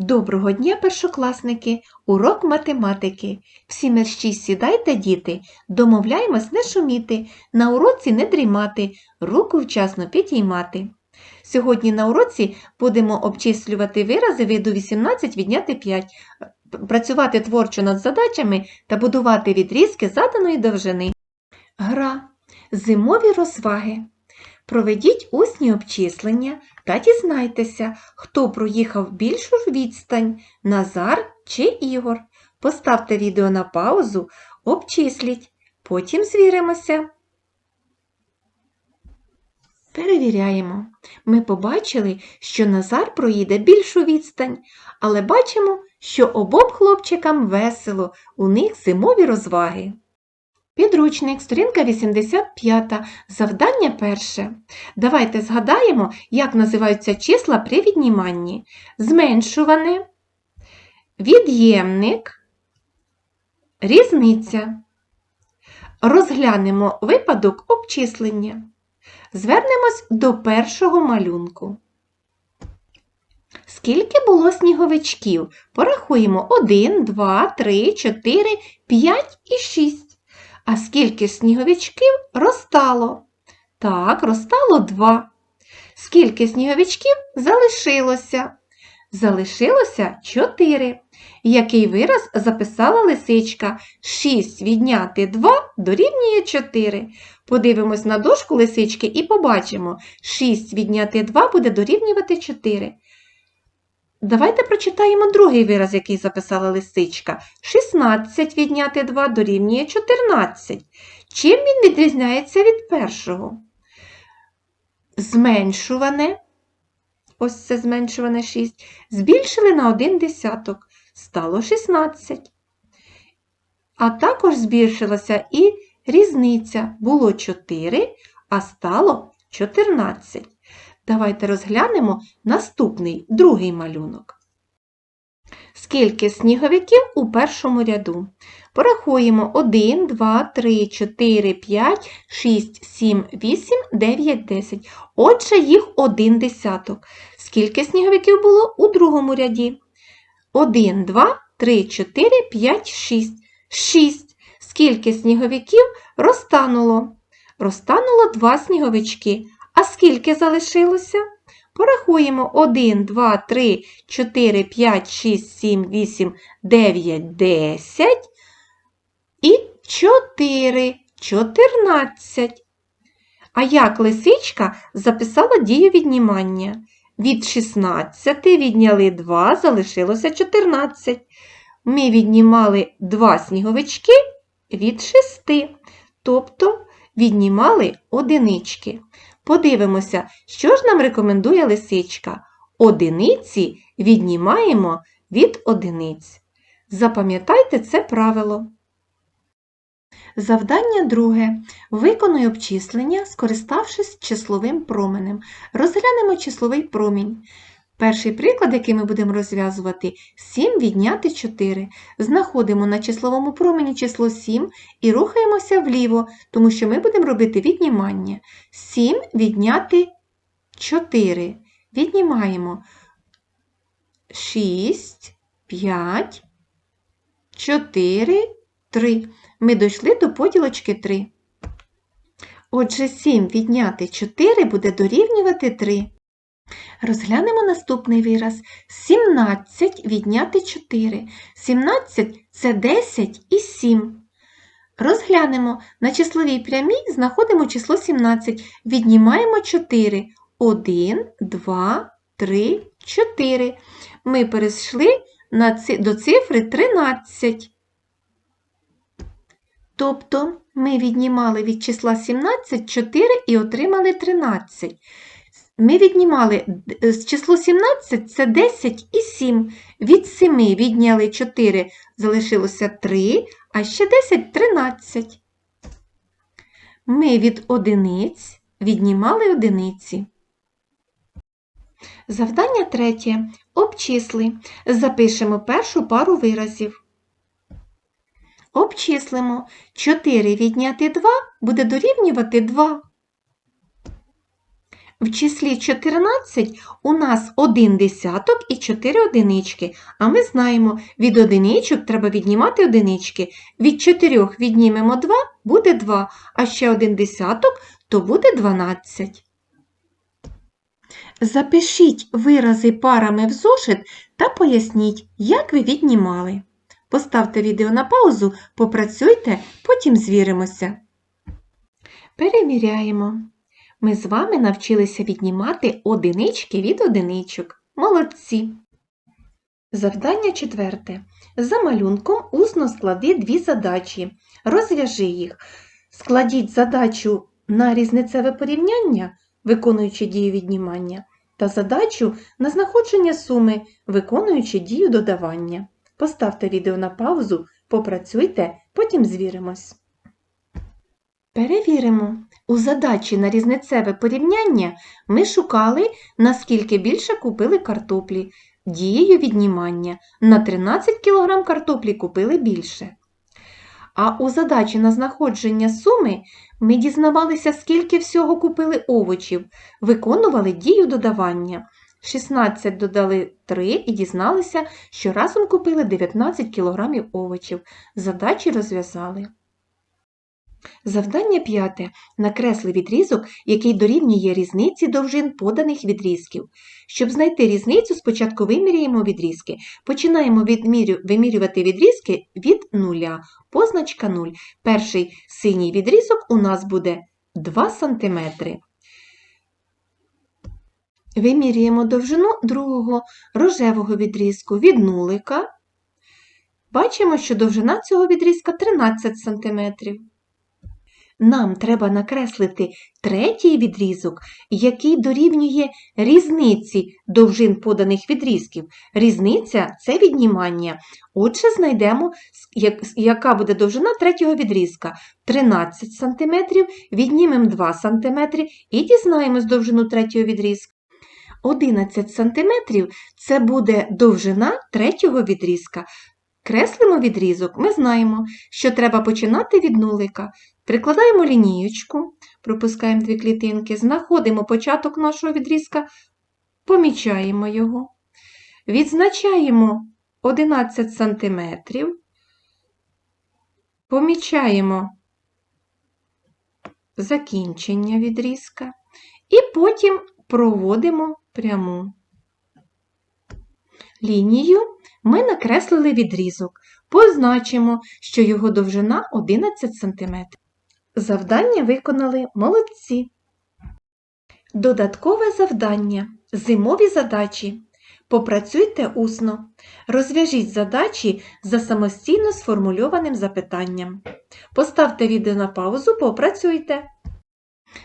Доброго дня, першокласники! Урок математики. Всі мерщій сідайте, діти, домовляємось не шуміти, на уроці не дрімати, руку вчасно підіймати. Сьогодні на уроці будемо обчислювати вирази виду 18 відняти 5, працювати творчо над задачами та будувати відрізки заданої довжини. Гра. Зимові розваги. Проведіть усні обчислення та дізнайтеся, хто проїхав більшу відстань – Назар чи Ігор. Поставте відео на паузу, обчисліть, потім звіримося. Перевіряємо. Ми побачили, що Назар проїде більшу відстань, але бачимо, що обом хлопчикам весело, у них зимові розваги. Підручник, сторінка 85, завдання перше. Давайте згадаємо, як називаються числа при відніманні. Зменшуване, від'ємник, різниця. Розглянемо випадок обчислення. Звернемось до першого малюнку. Скільки було сніговичків? Порахуємо 1, 2, 3, 4, 5 і 6. А скільки сніговичків розтало? Так, розтало 2. Скільки сніговичків залишилося? Залишилося 4. Який вираз записала лисичка? 6 відняти 2 дорівнює 4. Подивимось на дошку лисички і побачимо, 6 відняти 2 буде дорівнювати 4. Давайте прочитаємо другий вираз, який записала лисичка. 16 відняти 2 дорівнює 14. Чим він відрізняється від першого? Зменшуване, ось це зменшуване 6, збільшили на 1 десяток, стало 16. А також збільшилася і різниця. Було 4, а стало 14. Давайте розглянемо наступний другий малюнок. Скільки сніговиків у першому ряду? Порахуємо 1, 2, 3, 4, 5, 6, 7, 8, 9, 10. Отже, їх один десяток. Скільки сніговиків було у другому ряді? 1, 2, 3, 4, 5, 6. 6. Скільки сніговиків розтануло? Розтануло 2 сніговички. А скільки залишилося? Порахуємо 1, 2, 3, 4, 5, 6, 7, 8, 9, 10 і 4, 14. А як лисичка записала дію віднімання? Від 16 відняли 2, залишилося 14. Ми віднімали 2 сніговички від 6, тобто віднімали одинички. Подивимося, що ж нам рекомендує лисичка. Одиниці віднімаємо від одиниць. Запам'ятайте це правило. Завдання друге. Виконуй обчислення, скориставшись числовим променем. Розглянемо числовий промінь. Перший приклад, який ми будемо розв'язувати, 7 відняти 4. Знаходимо на числовому промені число 7 і рухаємося вліво, тому що ми будемо робити віднімання. 7 відняти 4. Віднімаємо 6, 5, 4, 3. Ми дійшли до поділочки 3. Отже, 7 відняти 4 буде дорівнювати 3. Розглянемо наступний вираз. 17 відняти 4. 17 це 10 і 7. Розглянемо на числовій прямій знаходимо число 17. Віднімаємо 4. 1, 2, 3, 4. Ми перейшли до цифри 13. Тобто ми віднімали від числа 17 4 і отримали 13. Ми віднімали з число 17 це 10 і 7. Від 7 відняли 4, залишилося 3, а ще 10 13. Ми від одиниць віднімали одиниці. Завдання третє. Обчисли. Запишемо першу пару виразів. Обчислимо. 4 відняти 2 буде дорівнювати 2. В числі 14 у нас один десяток і 4 одинички. А ми знаємо, від одиничок треба віднімати одинички. Від 4 віднімемо 2, буде 2, а ще один десяток, то буде 12. Запишіть вирази парами в зошит та поясніть, як ви віднімали. Поставте відео на паузу, попрацюйте, потім звіримося. Перевіряємо. Ми з вами навчилися віднімати одинички від одиничок. Молодці! Завдання четверте. За малюнком усно склади дві задачі. Розв'яжи їх. Складіть задачу на різницеве порівняння, виконуючи дію віднімання, та задачу на знаходження суми, виконуючи дію додавання. Поставте відео на паузу, попрацюйте, потім звіримось. Перевіримо. У задачі на різницеве порівняння ми шукали, наскільки більше купили картоплі. Дією віднімання на 13 кг картоплі купили більше. А у задачі на знаходження суми ми дізнавалися, скільки всього купили овочів, виконували дію додавання. 16 додали 3 і дізналися, що разом купили 19 кг овочів. Задачі розв'язали. Завдання п'яте. Накресли відрізок, який дорівнює різниці довжин поданих відрізків. Щоб знайти різницю, спочатку виміряємо відрізки. Починаємо відмірю- вимірювати відрізки від нуля. Позначка 0. Перший синій відрізок у нас буде 2 см. Вимірюємо довжину другого рожевого відрізку від нулика. Бачимо, що довжина цього відрізка 13 см. Нам треба накреслити третій відрізок, який дорівнює різниці довжин поданих відрізків. Різниця це віднімання. Отже, знайдемо, яка буде довжина третього відрізка. 13 см, віднімемо 2 см і дізнаємось довжину третього відрізка. 11 см це буде довжина третього відрізка. Креслимо відрізок, ми знаємо, що треба починати від нулика. Прикладаємо лінієчку, пропускаємо дві клітинки, знаходимо початок нашого відрізка, помічаємо його, відзначаємо 11 см, помічаємо закінчення відрізка і потім проводимо пряму. Лінію ми накреслили відрізок, позначимо, що його довжина 11 см. Завдання виконали молодці. Додаткове завдання. Зимові задачі. Попрацюйте усно. Розв'яжіть задачі за самостійно сформульованим запитанням. Поставте відео на паузу, попрацюйте.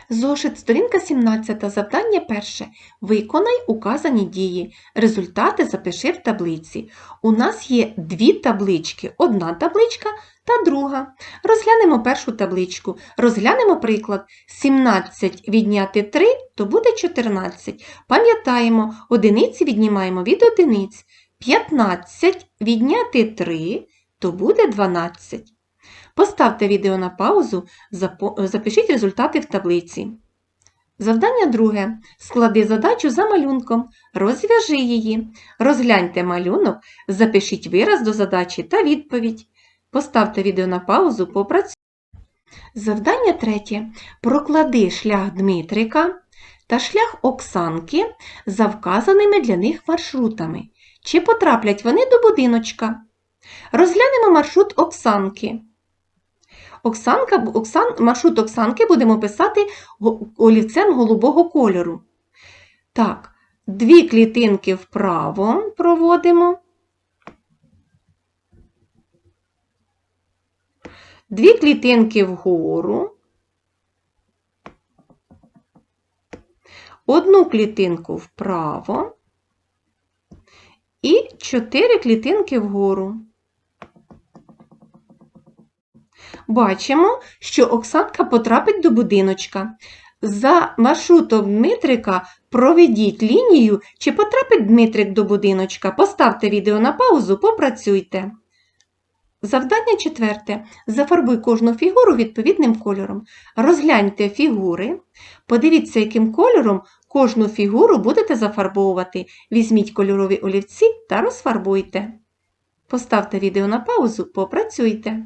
Зошит, сторінка 17, завдання перше. Виконай указані дії. Результати запиши в таблиці. У нас є дві таблички. Одна табличка та друга. Розглянемо першу табличку. Розглянемо приклад. 17 відняти 3, то буде 14. Пам'ятаємо, одиниці віднімаємо від одиниць. 15 відняти 3, то буде 12. Поставте відео на паузу, запишіть результати в таблиці. Завдання друге. Склади задачу за малюнком. Розв'яжи її. Розгляньте малюнок, запишіть вираз до задачі та відповідь. Поставте відео на паузу, попрацюйте. Завдання третє. Проклади шлях Дмитрика та шлях Оксанки за вказаними для них маршрутами. Чи потраплять вони до будиночка? Розглянемо маршрут Оксанки. Оксанка, Оксан, маршрут Оксанки будемо писати олівцем голубого кольору. Так, дві клітинки вправо проводимо. Дві клітинки вгору. Одну клітинку вправо. І чотири клітинки вгору. Бачимо, що Оксанка потрапить до будиночка. За маршрутом Дмитрика проведіть лінію, чи потрапить Дмитрик до будиночка. Поставте відео на паузу, попрацюйте. Завдання четверте. Зафарбуй кожну фігуру відповідним кольором. Розгляньте фігури, подивіться, яким кольором Кожну фігуру будете зафарбовувати. Візьміть кольорові олівці та розфарбуйте. Поставте відео на паузу, попрацюйте.